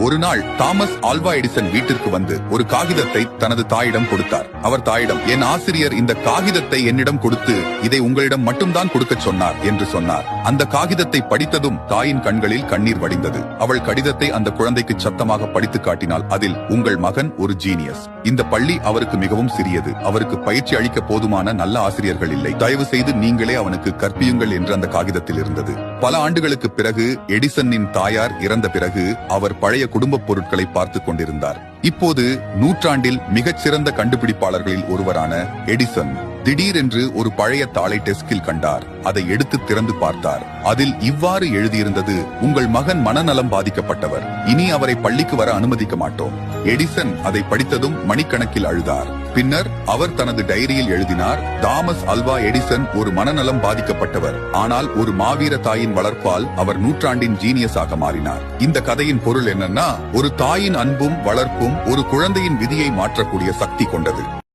ஒரு நாள் Thomas Alva Edison வீட்டிற்கு வந்து ஒரு காகிதத்தை தனது தாயிடம் கொடுத்தார். அவர் தாயிடம் என் ஆசிரியர் இந்த காகிதத்தை என்னிடம் கொடுத்து இதை உங்களிடம் மட்டும்தான் கொடுக்கச் சொன்னார் என்று சொன்னார். அந்த காகிதத்தை படித்ததும் தாயின் கண்களில் கண்ணீர் வடிந்தது. அவள் கடிதத்தை அந்த குழந்தைக்கு சத்தமாக படித்து காட்டினால் அதில் உங்கள் மகன் ஒரு ஜீனியஸ். இந்த பள்ளி அவருக்கு மிகவும் சிறியது. அவருக்கு பயிற்சி அளிக்க போதுமான நல்ல ஆசிரியர்கள் இல்லை. தயவு செய்து நீங்களே அவனுக்கு கற்பியுங்கள் என்று அந்த காகிதத்தில் இருந்தது. பல ஆண்டுகளுக்கு பிறகு எடிசனின் தாயார் இறந்த பிறகு அவர் பழைய குடும்பப் பொருட்களை பார்த்துக் கொண்டிருந்தார். இப்போது நூற்றாண்டில் மிகச்சிறந்த கண்டுபிடிப்பாளர்களில் ஒருவரான எடிசன் திடீரென்று ஒரு பழைய தாளை டெஸ்கில் கண்டார். அதை எடுத்து திறந்து பார்த்தார். அதில் இவ்வாறு எழுதியிருந்தது உங்கள் மகன் மனநலம் பாதிக்கப்பட்டவர். இனி அவரை பள்ளிக்கு வர அனுமதிக்க மாட்டோம். எடிசன் அதை படித்ததும் மணிக்கணக்கில் அழுதார். பின்னர் அவர் தனது டைரியில் எழுதினார் தாமஸ் அல்வா எடிசன் ஒரு மனநலம் பாதிக்கப்பட்டவர். ஆனால் ஒரு மாவீர தாயின் வளர்ப்பால் அவர் நூற்றாண்டின் ஜீனியஸாக மாறினார். இந்த கதையின் பொருள் என்னன்னா ஒரு தாயின் அன்பும் வளர்ப்பும் ஒரு குழந்தையின் விதியை மாற்றக்கூடிய சக்தி கொண்டது.